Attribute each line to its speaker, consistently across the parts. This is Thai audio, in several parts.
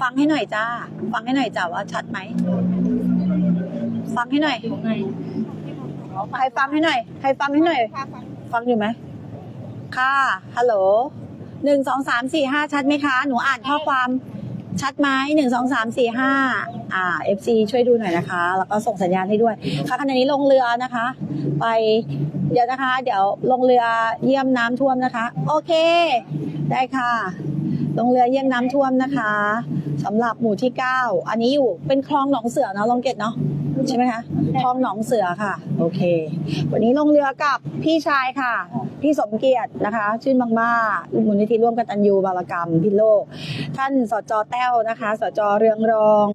Speaker 1: ฟังให้หน่อยจ้า ฟังให้หน่อยจ้าว่าชัดไหม ฟังให้หน่อย ใครฟังให้หน่อย ใครฟังให้หน่อย ฟังอยู่ไหม ค่ะ ฮัลโหล หนึ่งสองสามสี่ห้าชัดไหมคะ หนูอ่านข้อความชัดไหมหนึ่งสองสามสี่ห้าอ่า FC ช่วยดูหน่อยนะคะ แล้วก็ส่งสัญญาณให้ด้วย ค่ะขณะนี้ลงเรือนะคะ ไปเดี๋ยวนะคะ เดี๋ยวลงเรือเยี่ยมน้ำท่วมนะคะ โอเค ได้ค่ะ ลงเรือเยี่ยมน้ำท่วมนะคะสำหรับหมู่ที่ 9 อันนี้อยู่เป็นคลองหนองเสือเนาะลองเกตเนาะใช่ไหมคะคลองหนองเสือค่ะ โอเค วันนี้ลงเรือกับพี่ชายค่ะ พี่สมเกียรตินะคะ ชื่นบางๆมูลนิธิร่วมกันตันยูบารกรรมพิโลก ท่านสจแต้วนะคะ สจเรืองรอง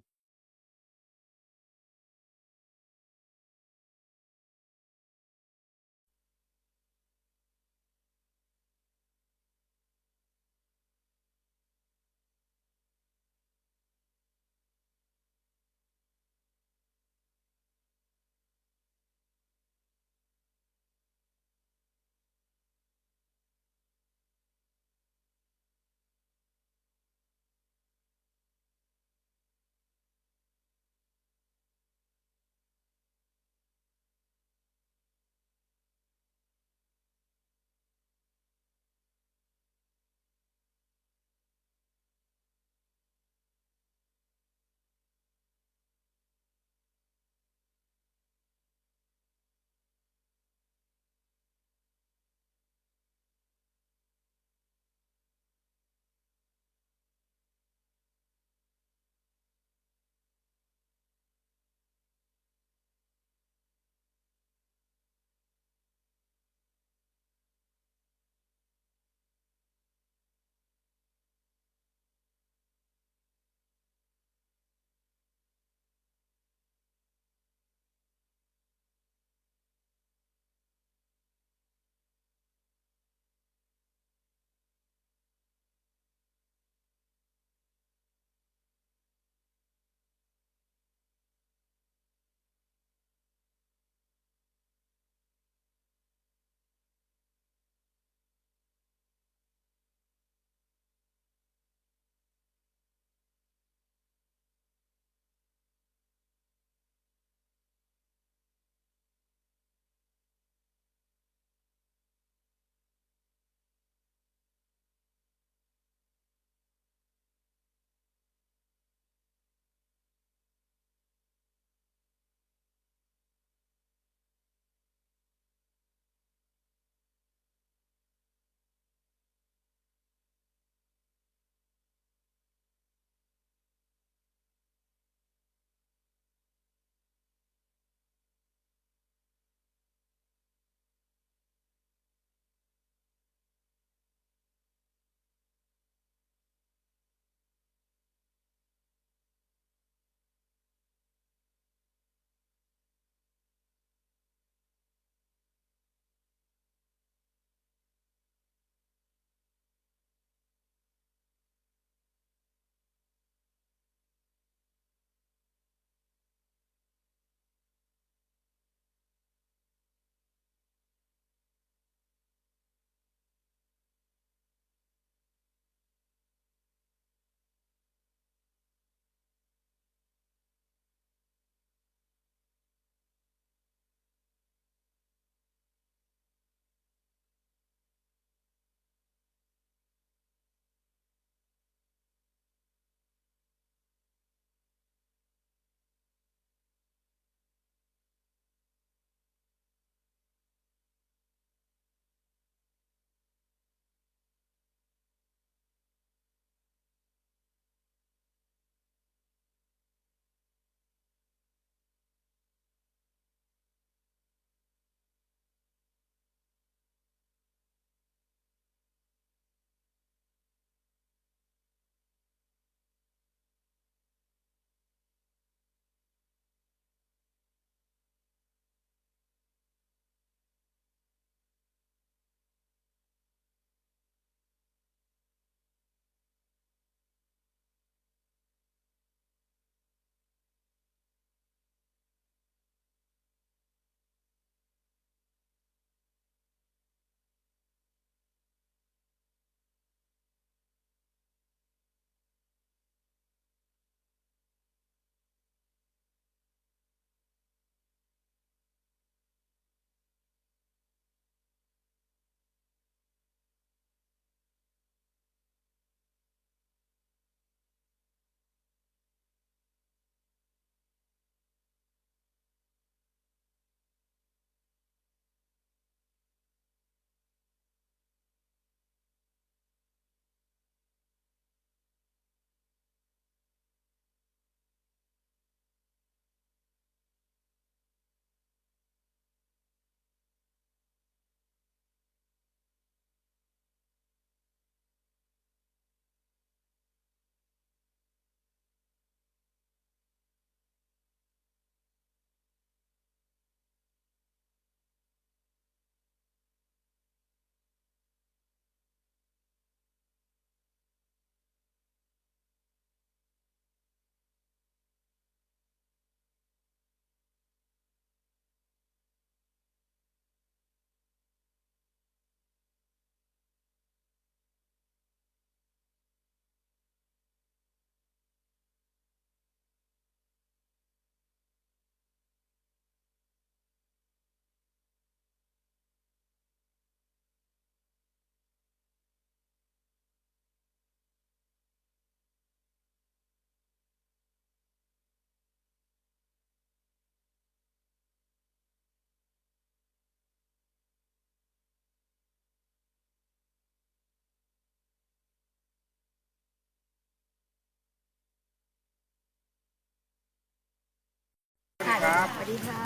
Speaker 2: ครับ
Speaker 3: สวัสดีค่ะ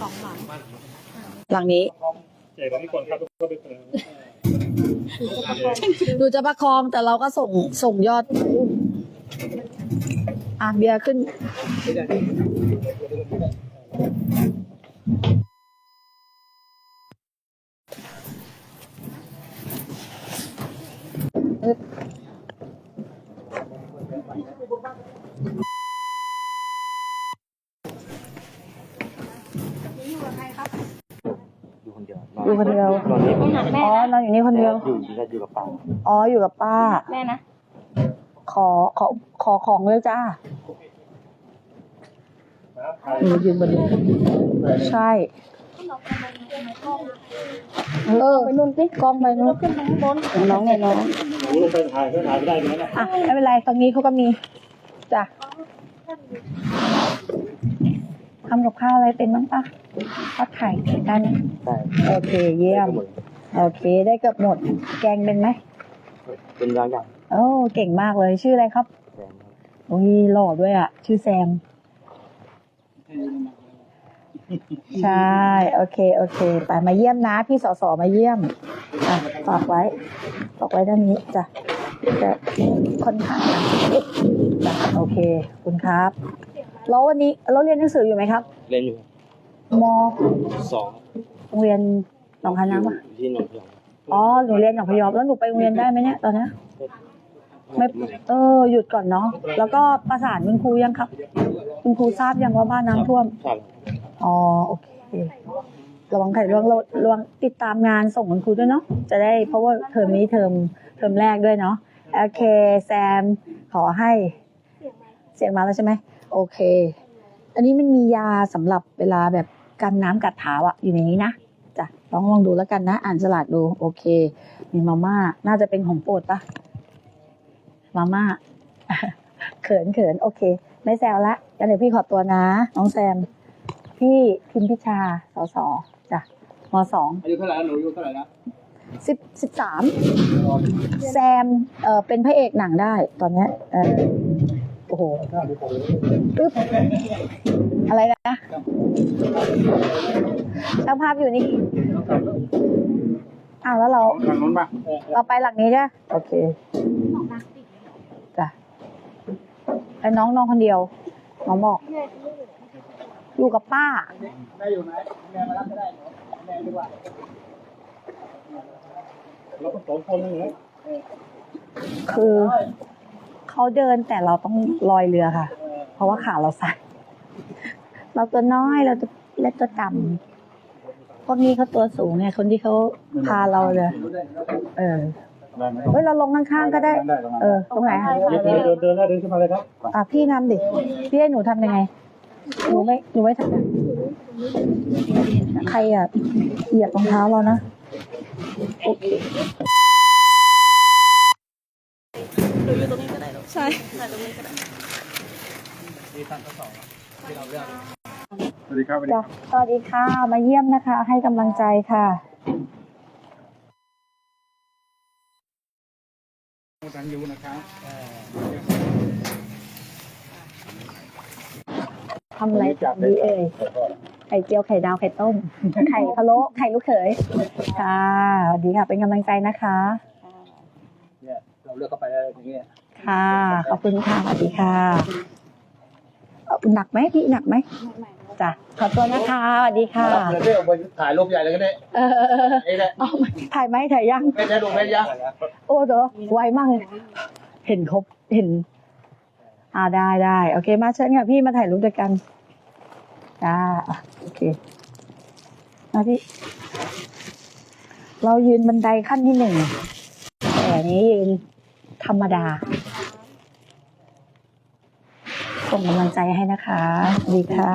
Speaker 3: สองหลัง
Speaker 1: หลังนี้
Speaker 2: เจ๋งที่คนครับทุกคนไปเปิด
Speaker 1: หนูจะประคองแต่เราก็ส่งส่งยอด อะเบียร์ขึ้น
Speaker 4: อ คนเดียว
Speaker 1: อยู่คนเดียว
Speaker 4: นอนนี่
Speaker 3: ไม่หนักแม่
Speaker 1: อ๋อ
Speaker 3: นะ
Speaker 1: เราอยู่นี่คนเดียว
Speaker 4: อยู่อยู่อยู่กับป้า
Speaker 1: อ๋ออยู่กับป้า
Speaker 3: แม่นะ
Speaker 1: ขอขอขอของเลยจ้าหนูยืนบนนี้ใช่ เออไปนู่นสิกล้องไปนู่นขึ้นข้างบนน้องไงน้อง
Speaker 2: หนูลงไปถ่ายก็ถ่ายไม่ได้เลยนะ
Speaker 1: อะไม่เป็นไรตรงนี้เขาก็มีจ้ะทำกับข้าวอะไรเป็นบ้างปะ ทอดไข่ได้ไหม
Speaker 4: ใช่
Speaker 1: โอเคเยี่ยม
Speaker 4: หมด
Speaker 1: โอเคได้เกือบหมด แกงเป็นไหม
Speaker 4: เป็นบางอย่าง
Speaker 1: โอ้เก่งมากเลยชื่ออะไรครับ
Speaker 4: แฟนครับ
Speaker 1: โอ้ยหล่อด้วยอะ ชื่อแซม ใช่ โอเค โอเค ไปมาเยี่ยมนะ พี่สอสอมาเยี่ยมอะฝากไว้ฝากไว้ด้านนี้จ้ะจะค่อนข้างจ้ะโอเคขอบคุณครับ แล้ววันนี้เราเรียนหนังสืออยู่ไหมครับ
Speaker 4: เล่นอยู่
Speaker 1: ม
Speaker 4: สอง
Speaker 1: โรงเรียนหนองคายน้ำปะ
Speaker 4: อยู่ที่หนองพยอง
Speaker 1: อ๋อหนูเรียนหนองพยอมแล้วหนูไปโรงเรียนได้ไหมเนี่ยตอนเนี้ยไม่เออหยุดก่อนเนาะแล้วก็ประสานคุณครูยังครับ คุณครูทราบยังว่าบ้านน้ำท่วม
Speaker 4: ครับ
Speaker 1: อ๋อโอเคระวังไข่ระวังระวังระวังติดตามงานส่งคุณครูด้วยเนาะจะได้เพราะว่าเทอมนี้เทอมเทอมแรกด้วยเนาะโอเคแซมขอให้ เสียงมาแล้วใช่ไหมโอเค อันนี้มันมียาสำหรับเวลาแบบ กันน้ำกัดเท้าอะอยู่ในนี้นะจ้ะลองลองดูแล้วกันนะ อ่านฉลากดูโอเค มีมาม่าน่าจะเป็นของโปรดปะมาม่าเขินเขินโอเค ไม่แซวละงั้นเดี๋ยวพี่ขอตัวนะ น้องแซม พี่พิมพิชาสสจ้ะมสอง
Speaker 5: อายุเท่าไหร่แล้วหนูอายุเท่าไหร่นะ
Speaker 1: สิบสิบสามแซมเออเป็นพระเอกหนังได้ตอนเนี้ยเออ โอ้โหปึ๊บอะไรนะช่างภาพอยู่นี่อ้าวแล้วเรา
Speaker 2: ทางนู้นป่ะ
Speaker 1: เราไปหลังนี้ใช่ไหมโอเคจ้ะไอ้น้องน้องคนเดียว น้องบอก อยู่กับป้า
Speaker 5: แม่อยู่ไหนแม่มารับก็ได้หนูแม่ดีกว่า
Speaker 2: เราก็สองคนเลย
Speaker 1: คือ เขาเดินแต่เราต้องลอยเรือค่ะ เพราะว่าขาเราสั่นเราตัวน้อยเราตัวเล็กตัวต่ำพวกนี้เขาตัวสูงไงคนที่เขาพาเราเลยเออเฮ้ยเราลงข้างๆก็ได้
Speaker 2: ได้ตรงนั้น
Speaker 1: เออ ตรงไหน
Speaker 2: เดินเดินเดินได้เดินขึ้นมาเลยครับ
Speaker 1: อะพี่นำดิ พี่ให้หนูทำยังไง หนูไม่ หนูไม่ทำใครอะ เหยียบรองเท้าเรานะ โอเค
Speaker 2: สวัสดีครับ
Speaker 1: จ้ะสวัสดีค่ะ มาเยี่ยมนะคะ ให้กำลังใจค่ะ
Speaker 2: ทางยูนะครับ
Speaker 1: ทำอะไรจากดีเอ่ยไข่เจียวไข่ดาวไข่ต้ม ไข่พะโล้ไข่ลูกเขยค่ะสวัสดีค่ะ เป็นกำลังใจนะคะ
Speaker 5: เนี่ยเราเลือกเข้าไปแล้วอย่างเงี้ย
Speaker 1: ค่ะ ขอบคุณค่ะสวัสดีค่ะเอ่อหนักไหมพี่หนักไหมจ้ะขอตัวนะคะสวัสดีค่ะ
Speaker 5: เดี๋ยวได้ออกไปถ่ายรูปใหญ่เลยก็ได้
Speaker 1: เออ
Speaker 5: ไอ้เนี่ย
Speaker 1: เอาถ่ายไหมถ่ายยัง
Speaker 5: ไม่ได้ดูไม่ยัง
Speaker 1: โอ้เด้อไวมากเลยเห็นครบเห็น อ่าได้ได้โอเคมาเชิญค่ะพี่มาถ่ายรูปด้วยกันจ้าอะโอเคมาพี่เรายืนบันไดขั้นที่หนึ่งแต่อันนี้ยืน ธรรมดา ส่งกำลังใจให้นะคะ ดีค่ะ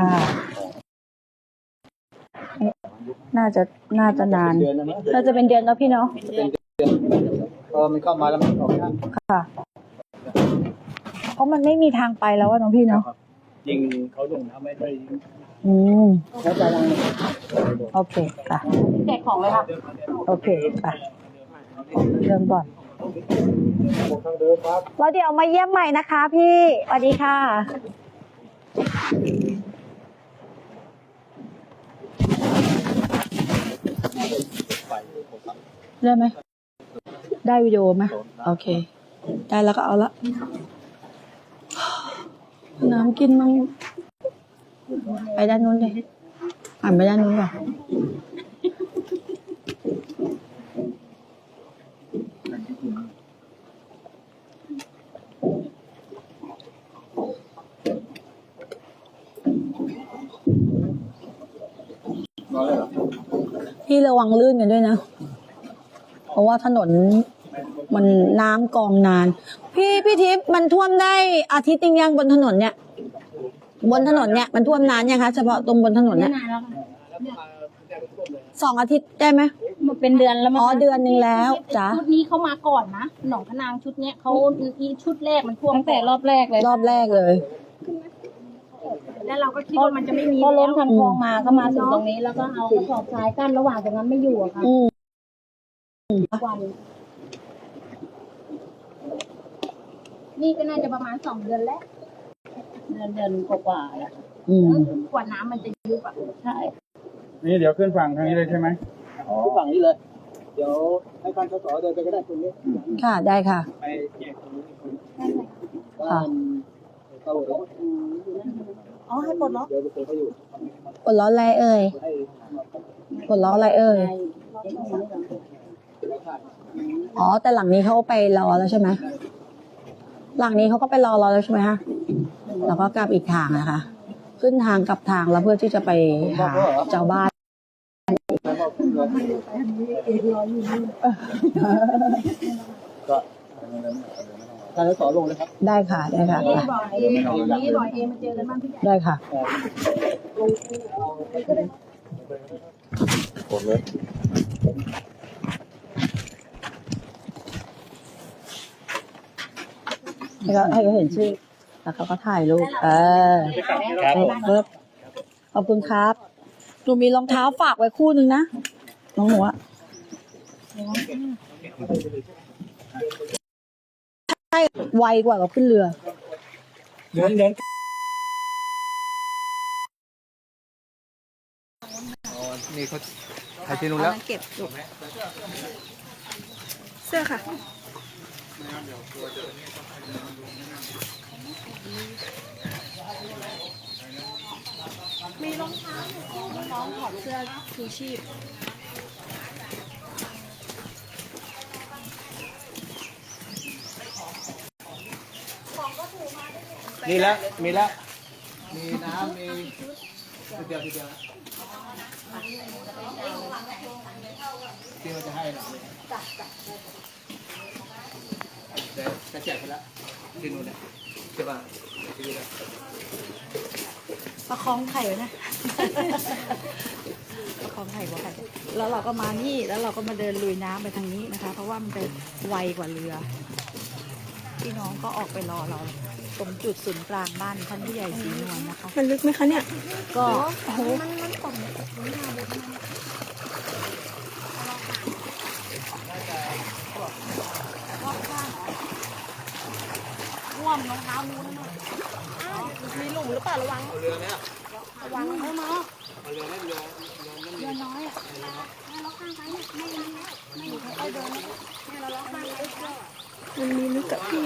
Speaker 1: เอ๊ะน่าจะน่าจะนาน
Speaker 5: เดือนนะมั้ง
Speaker 1: น่าจะเป็นเดือนแล้วพี่เนาะ
Speaker 5: เออมันเข้ามาแล้วมันออกข้าง
Speaker 1: ค่ะ เพราะมันไม่มีทางไปแล้วอะน้องพี่เนาะ
Speaker 5: ยิงเขาลงน้ำไม่ได้ยิง
Speaker 1: อืม
Speaker 5: แล้วจะยัง
Speaker 1: โอเคค่ะ
Speaker 3: แจกของเลยค่ะ
Speaker 1: โอเคไปเริ่มก่อน
Speaker 2: เครับ
Speaker 1: แล้วเดี๋ยวมาเยี่ยมใหม่นะคะพี่สวัสดีค่ะ ได้ไหม ได้วิดีโอไหมโอเค ได้แล้วก็เอาละ น้ำกินมั้งไปด้านนู้นเลยอ่านไปด้านนู้นก่อน ระวังลื่นกันด้วยนะ เพราะว่าถนนมันน้ำกองนาน พี่พี่ทิพย์มันท่วมได้อาทิตย์หนึงยังบนถนนเนี่ย บนถนนเนี่ยมันท่วมนานยังคะเฉพาะตรงบนถนนเนี่ย
Speaker 3: นานแล้วค่ะ
Speaker 1: สองอาทิตย์ได้ไหม
Speaker 3: มันเป็นเดือนแล้วมั้ง
Speaker 1: อ๋อเดือนหนึ่งแล้วจ้ะ
Speaker 3: ชุดนี้เขามาก่อนนะหนองพะนางชุดเนี้ยเขาอีชุดแรกมันท่วมตั้งแต่รอบแรกเลย
Speaker 1: รอบแรกเลย
Speaker 3: แล้วเราก็คิดว่ามันจะไม่มีพอล้นทางคลองมาก็มาถึงตรงนี้ แล้วก็เอากระสอบทรายกั้นระหว่างตรงนั้นไม่อยู่อะค่ะ
Speaker 1: อืม
Speaker 3: วัน นี่ก็น่าจะประมาณสองเดือนแล้วเดือนเดือนกว่าๆแล้ว
Speaker 1: อืม
Speaker 3: กว่าน้ำมันจะยุบอะใช่
Speaker 2: นี่เดี๋ยวขึ้นฝั่งทางนี้เลยใช่ไหม
Speaker 5: อ๋อฝั่งนี้เลย เดี๋ยวให้ท่านสสเดินไปก็ได้ตรงนี้
Speaker 1: ค่ะได้ค่ะ
Speaker 5: ไปแยกตรงนี้บ้านเตาหลวง
Speaker 3: อ๋อให้ปลดล็อก
Speaker 5: เดี๋ยวไปเจอเขาอยู่
Speaker 1: ปลดล้ออะไรเอ่ย
Speaker 5: ให้
Speaker 1: ปลดล้ออะไรเอ่ย
Speaker 5: แล้วค่ะ
Speaker 1: อ๋อ แต่หลังนี้เขาไปรอแล้วใช่ไหมหลังนี้เขาก็ไปรอเราแล้วใช่ไหมฮะแล้วก็กลับอีกทางนะคะ ขึ้นทางกลับทางแล้วเพื่อที่จะไปหาเจ้าบ้าน
Speaker 5: ก็ ท่านสสลงเลยครับ
Speaker 1: ได้ค่ะ ได้ค่ะไป
Speaker 3: บอกเองนี่บอกเองมาเจอกันบ้างพี่ใหญ่
Speaker 1: ได้ค่ะ
Speaker 4: ผมเลย
Speaker 1: ให้เขาให้เขาเห็นชื่อ แล้วเขาก็ถ่ายรูป เออ
Speaker 4: ครับ
Speaker 1: ครับขอบคุณครับหนูมีรองเท้าฝากไว้คู่หนึ่งนะ น้องหนูอะ ใช่ไวกว่ากับขึ้นเรือ
Speaker 2: เดินเดิน
Speaker 5: นี่เขาถ่ายที่นู้นแล้ว
Speaker 1: เก็บเสื้อค่ะ
Speaker 5: มี แล้ว มีแล้ว มีน้ำมีทีเดียวทีเดียวที่มันจะให้หน่อยเดี๋ยวจะแจกไปแล้วที่นู้นเนี่ยใช่ป่ะที่นู้นเนี่ย
Speaker 6: ประคองไข่ไว้นะ ประคองไข่หัวไข่แล้วเราก็มานี่ แล้วเราก็มาเดินลุยน้ำไปทางนี้นะคะ เพราะว่ามันจะไวกว่าเรือ พี่น้องก็ออกไปรอเรา ตรงจุดศูนย์กลางบ้านท่านผู้ใหญ่สีนวลนะคะ
Speaker 1: มันลึกไหมคะเนี่ย
Speaker 6: ก็โอ้โหร่วมรองเท้านู้นนะมีหลุมหรือเปล่าระวัง
Speaker 5: เรือเนี่ย
Speaker 6: ระวังเออมา
Speaker 5: เอาเรือไม่เรือเรือไม่มี
Speaker 6: เรือน้อยอะแม่ล็อกข้างซ้ายเนี่ยไม่มีแล้วไม่อยู่ค่อยๆเดินนะแม่เราล็อกข้างซ้ายก็
Speaker 1: มันมีลึกกับพี่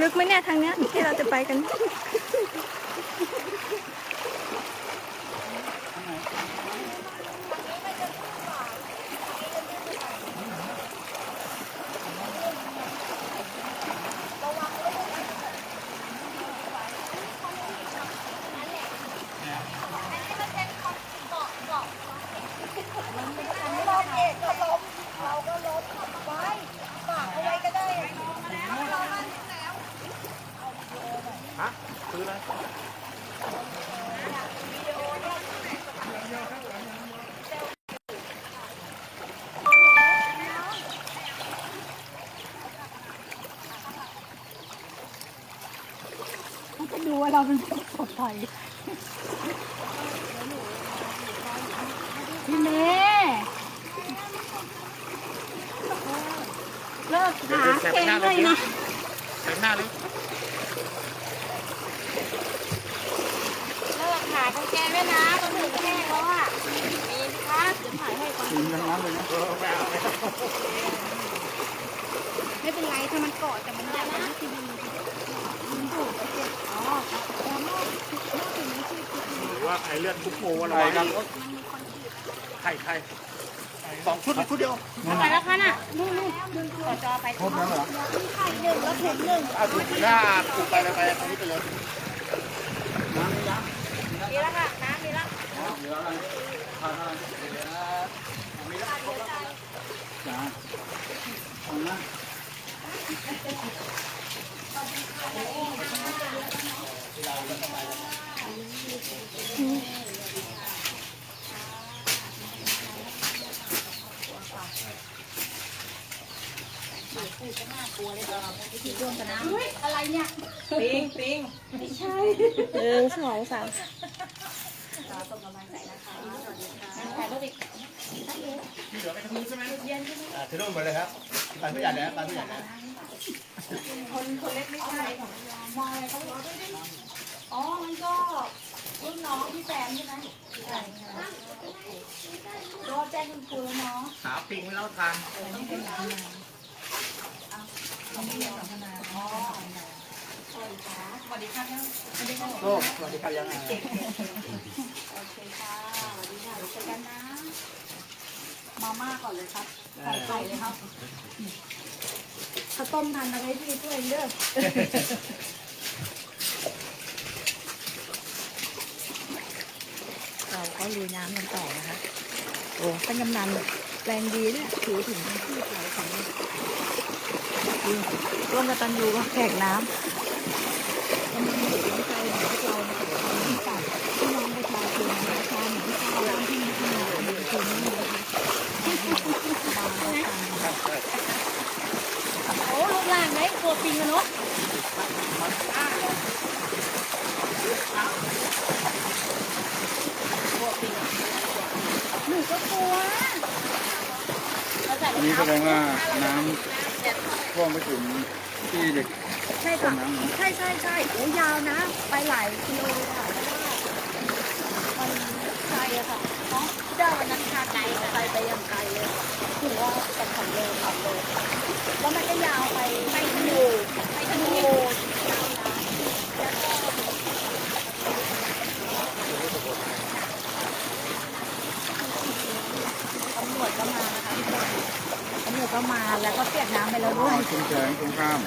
Speaker 2: ลึ
Speaker 1: กไหมเนี่ยทางเนี้ยที่เราจะไปกัน
Speaker 6: ซื้อ
Speaker 2: นะ
Speaker 3: ดูว่า
Speaker 2: เรา
Speaker 3: เป็นคนปลอ
Speaker 2: ดภัย ว่าไข่เลือดคุกหมูอะไรกันไข่ไข่สองชุดหรือชุดเดียว
Speaker 3: ไปแล้วคะน่ะนู่นนู่นดึงต่อจอไป
Speaker 2: ครบแล้วเหรอ
Speaker 3: มีไข่หนึ่งแล้วเข็มหนึ่ง
Speaker 2: เอาถูกหน้าถูกไปเลยไปตรงนี้ไปเลย
Speaker 3: มีแล้วค่ะน้ำมีแล้ว
Speaker 2: เหลืออะไรทานอะไรเหลือมีแล้วครบแล้วจ้าเอานะ
Speaker 3: อะไรเนี่ย
Speaker 6: ปิงปิง
Speaker 3: ไม่ใช่
Speaker 1: หนึ่งสองสาม
Speaker 3: ถ่ายรูปอีก
Speaker 5: อะถือร่มมาเลยครับไปผู้ใหญ่แล้วไปผู้ใหญ่แล้ว
Speaker 3: คนคนเล็กไม่ใช่มองอะไรเขาบ อกด้วยดิอ๋อ มันก็รุ่นน้องพี่แซมใช่ไหมใช่ค่ะก็แจ้งคุณครูแล้วเนาะ
Speaker 5: หาปิงไม่เล่าทานโอ้สวัสดีครับยังไง
Speaker 3: โอเคค่ะสวัสดีค่ะเดี๋ยวเจอกันนะ มาม่าก่อนเลยครับใส่ไข่เลยครับข้าวต้มทานอะไรพี่ช่วยเด้อ
Speaker 6: เราก็ลุยน้ำกันต่อนะคะโอ้เป็นกำนันแรงดีด้วยถือถึงที่ไหลของร่วมกับตันยูก็แขกน้ำกำลังอยู่ในใจของพวกเรานะคะพี่น้องประชาชนประชาชนที่ชาวบ้านที่มีที่นคืนนี้นะคะบางประการ
Speaker 3: โอ้ลูกหลานไหนตัวปิงอะเนาะ นูก็กลัว
Speaker 2: อันนี้แสดงว่าน้ำท่วมไปถึงที่เด็ก
Speaker 6: ใช่ค่ะใช่ใช่ใช่โอ้ยาวนะ ไปหลายกิโลเลยค่ะ
Speaker 3: มันไกลอะค่ะเนาะเจ้าวันนั้นพาไกลไปไปยังไกลเลยถือว่าเป็นสองโลสามโลแล้วมันก็ยาวไปไปดูไปดูยาวนะตำรวจก็มานะคะทุกคน
Speaker 6: ตำรวจก็มาแล้วก็เปียกน้ำไปแล้วด้วย
Speaker 2: ชุมแสงตรงข้าม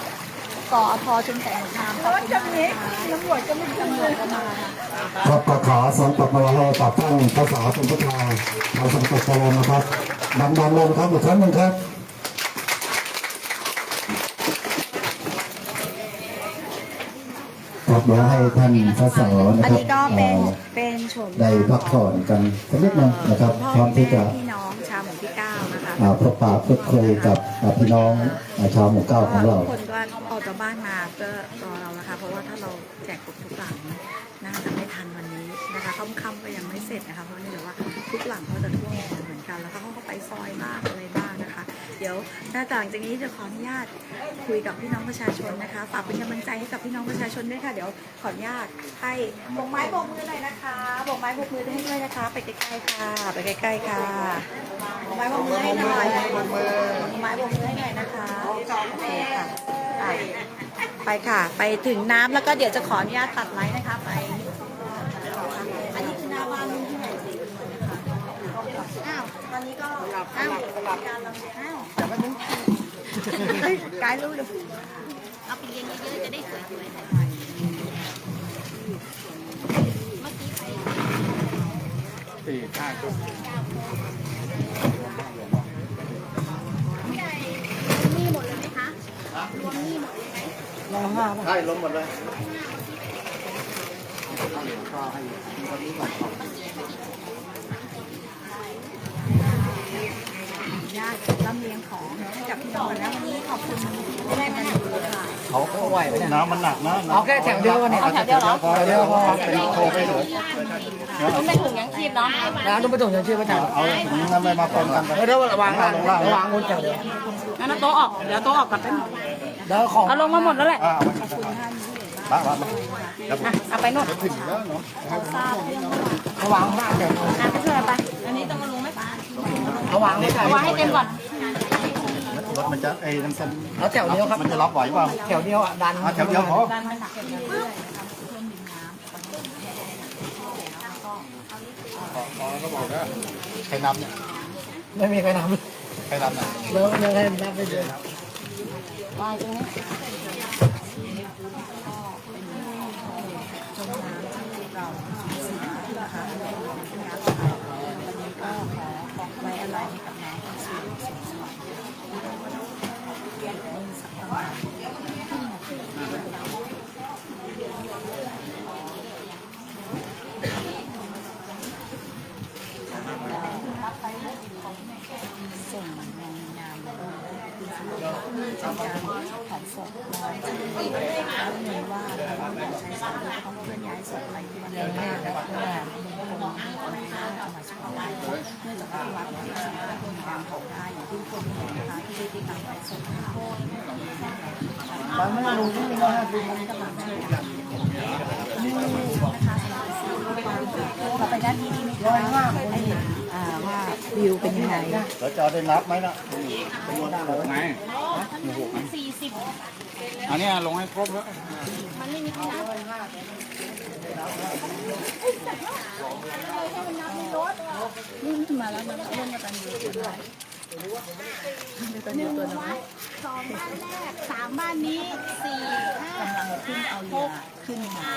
Speaker 6: กอพชุมแสงทางขอบคุณมากนะคะตำรวจก็ไม่ตำรวจก็มา
Speaker 7: ครับก็ขอส่งตบมือให้กับท่านภาษาเป็นผู้ชายทางสมตกเจริญนะครับดังๆเลยนะครับอีกครั้งหนึ่งครับครับเดี๋ยวให้ท่านพระสอนะ
Speaker 6: อัน
Speaker 7: ครับ
Speaker 6: นี้ก็เป็น
Speaker 7: เอ่อ
Speaker 6: เป็นชม
Speaker 7: ได้พักผ่อนกันสักนิดหนึงนะครับ
Speaker 6: พ่อ
Speaker 7: พร้อมที่จะ
Speaker 6: พ
Speaker 7: บปะพูดคุยกับพี่น้องชาวหมู่เก้าของเรา
Speaker 6: คนก็ออกจากบ้านมาก็รอเรานะคะ เพราะว่าถ้าเราแจกครบทุกหลังน่าจะไม่ทันวันนี้นะคะค่ำๆก็ยังไม่เสร็จนะคะเพราะนี่เหรือว่าทุกหลังเขาจะท่วมเหมือนกัน แล้วก็เขาก็ไปซอยบ้างอะไรบ้างนะ ดี๋ยวหน้าต่างจากนี้จะขออนุญาตคุยกับพี่น้องประชาชนนะคะ ฝากเป็นกำลังใจให้กับพี่น้องประชาชนด้วยค่ะ เดี๋ยวขออนุญาตให้โบกไม้โบกมือหน่อยนะคะโบกไม้โบกมือให้ด้วยนะคะ ไปใกล้ๆค่ะ ไปใกล้ๆค่ะโบกไม้โบกมือให้หน่อยโบกไม้โบกมือให้หน่อยนะคะโอเคค่ะไปค่ะ ไปถึงน้ำแล้วก็เดี๋ยวจะขออนุญาตตัดไม้นะคะไป อันนี้คือหน้าบ้านลุงที่ไหนสิ อ้าวตอนนี้ก็อ้าวการลำเลียงอ้าวแต่ว่านึงกายรู้เลย
Speaker 3: เอาไปเรียนเยอะๆจะได้สวยๆ
Speaker 2: สี่ห้าชุด
Speaker 3: นี่หมดเลยไหมคะ รวมนี่หมดเลยไหม
Speaker 5: ใช่ล้มหมดเลย
Speaker 6: ญาตร่ำเรียงของให้กับพี่น้องกันแล้ววันนี้ขอบคุณแม่กันดูค่ะ
Speaker 5: เขาเขาไหวไหมเนี่ย
Speaker 2: น้ำมันหนักนะ
Speaker 5: เอาแค่แถวเดียวกันเนี่ย
Speaker 3: เอาแถวเดียวเหรอ
Speaker 2: พอเดียวพอเป็นโทรไปเลย
Speaker 3: ต้องไปถุงยังชีพเนาะ
Speaker 5: น้ำต้องไปส่งเชิญชื่อประจำ
Speaker 2: เอาถุงนั้นไปมาปนกันไป
Speaker 5: เออถ้าระวังล่างระวังคนแถวเดียว
Speaker 3: งั้นเอาโต๊ะออกเดี๋ยวโต๊ะออกก่อนเป็น
Speaker 5: เดี๋ยวของ
Speaker 3: เอาลงมาหมดแล้วแหละ
Speaker 2: อ่าบ้าบ้าบ้า
Speaker 3: อะเอาไปนู่น
Speaker 2: ถึงแล้วเนาะ
Speaker 5: ระวังล่างแถว
Speaker 3: อะไปช่วยเอาไป อันนี้ต้องมาลงไหม
Speaker 5: ระวังไม่ใช่
Speaker 3: เอาไว้ให้เต็มก่อน
Speaker 2: รถมันจะไอ้น้ำซัน
Speaker 5: เอาแถวเดียวครับ
Speaker 2: มันจะรับไหวเปล่า
Speaker 5: แถวเดียวอะดัน
Speaker 2: อ่าแถวเดียวพอใครนับเนี่ย
Speaker 5: ไม่มีใครน
Speaker 2: ใครนับเนี่ยำ
Speaker 5: เลิกเลิกให้นับไปเลย
Speaker 3: วางตรงนี้
Speaker 6: ไว้อะไรให้กับน้องคนสวยสวยสวยส่งในงานจัดการของศพน้อยที่แล้วเห็นว่าเราอยากใช้ศพเราต้องเคลื่อนย้ายศพอะไรที่มันเร็วมากและ เพื่อมงคลงที่ร้อามันเนื่องจากว่าวัดไม่สามารถมีการเผาได้างที่คนเห็นนะคะที่ที่นำไปศพโทษ
Speaker 5: บางไม่รู้ที่ไม่ได้ดู
Speaker 6: เราไปด้านนี้ดีไหมคะอ่าว่าวิวเป็นยังไง
Speaker 2: แล้วจะได้นับไหมนะเป็นหัวหน้าเลย
Speaker 8: ไงอันนี้ลงให้ครบแล้ว
Speaker 6: นี่มั นี่มาแล้วมันเล่นมาตันอยู่ตัวน้อยตันอยู่ตัวน้อย
Speaker 3: สองบ้านแรกสามบ้านนี้สี่ห้ากำ
Speaker 6: ลังขึ้นเอาเรือขึ้นมา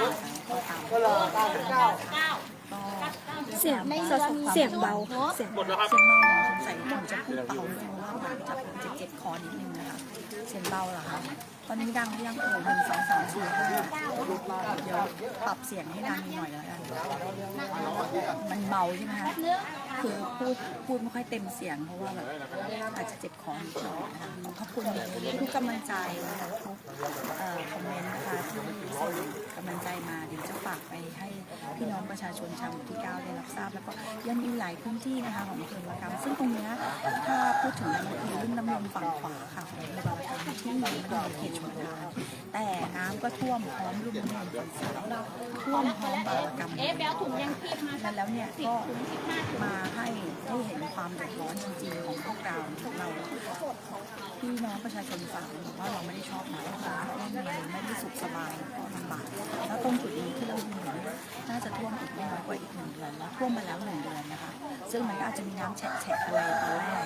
Speaker 6: ก็
Speaker 5: รอเก้าเก้า
Speaker 6: เสียง
Speaker 3: เสี
Speaker 6: ยงเบาเสียงเสียงเบา เหรอสงสัยผมจะพูดเบาด้วยเพราะว่ามจะผมจะเจ็บคอนิดนึงนะคะเสียงเบาเหรอคะตอนนี้ดังหรือยังเอ่ยหนึ่งสองสามสี่ห้าเดี๋ยวปรับเสียงให้ดังหน่อยแล้วกันมันเบาใช่ไหมคะคือพูดพูดไม่ค่อยเต็มเสียงเพราะว่าแบบอาจจะเจ็บคอนิดหน่อยนะคะขอบคุณทุกกำลังใจนะคะทุกคอมเมนต์นะคะที่ส่ง กำลังใจมาเดี๋ยวจะฝากไปให้พี่น้องประชาชนชาวหมู่ที่เก้าได้รับทราบ แล้วก็ยังมีหลายพื้นที่นะคะของอำเภอวากรรมซึ่งตรงเนี้ยถ้าพูดถึงแล้วมันคือรุ่มน้ำนมฝั่งขวาค่ะของอำเภอวากรรม ที่มันอยู่ในเขตชลประทานแต่น้ำก็ท่วมพร้อมรุ่มน้ำนมฝั่งซ้าท่วมพร้อมบารกรรม
Speaker 3: เอ๊ะแบลถุงยังชีพมาสัก
Speaker 6: แล้วเนี่ย
Speaker 3: สิบ
Speaker 6: ก็
Speaker 3: ถุงสิบห้าถุง
Speaker 6: มาให้ได้เห็นความเดือดร้อนจริงๆของพวกเราเราพี่น้องประชาชนฝั่งบอกว่าเราไม่ได้ชอบน้ำค่ะไม่ได้ไม่ได้สุขสบายก็ลำบากแล้วตรงจุดนี้ที่เราเห็นน่าจะท่วมอีกไม่น้อยกว่าอีกหนึ่งเดือนแล้วท่วมมาแล้วหนึ่งเดือนนะคะ ซึ่งมันก็อาจจะมีน้ำแฉะๆเลยตอนแรก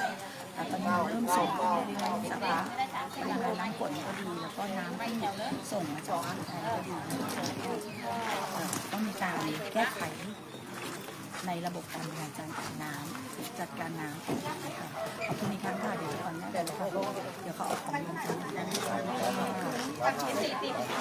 Speaker 6: แต่ตอนนี้เริ่มสูงขึ้นเรื่อยๆจากว่าปริมาณน้ำฝนก็ดีแล้วก็น้ำที่ส่งมาจากอ่างไทยก็ดีต้องมีการแก้ไขในระบบการบริหารจัดการน้ำจัดการน้ำนะคะขอบคุณอีกครั้งค่ะเดี๋ยวก่อนนะเดี๋ยวเขาเดี๋ยวเขาเอาของลงกันกันนะคะ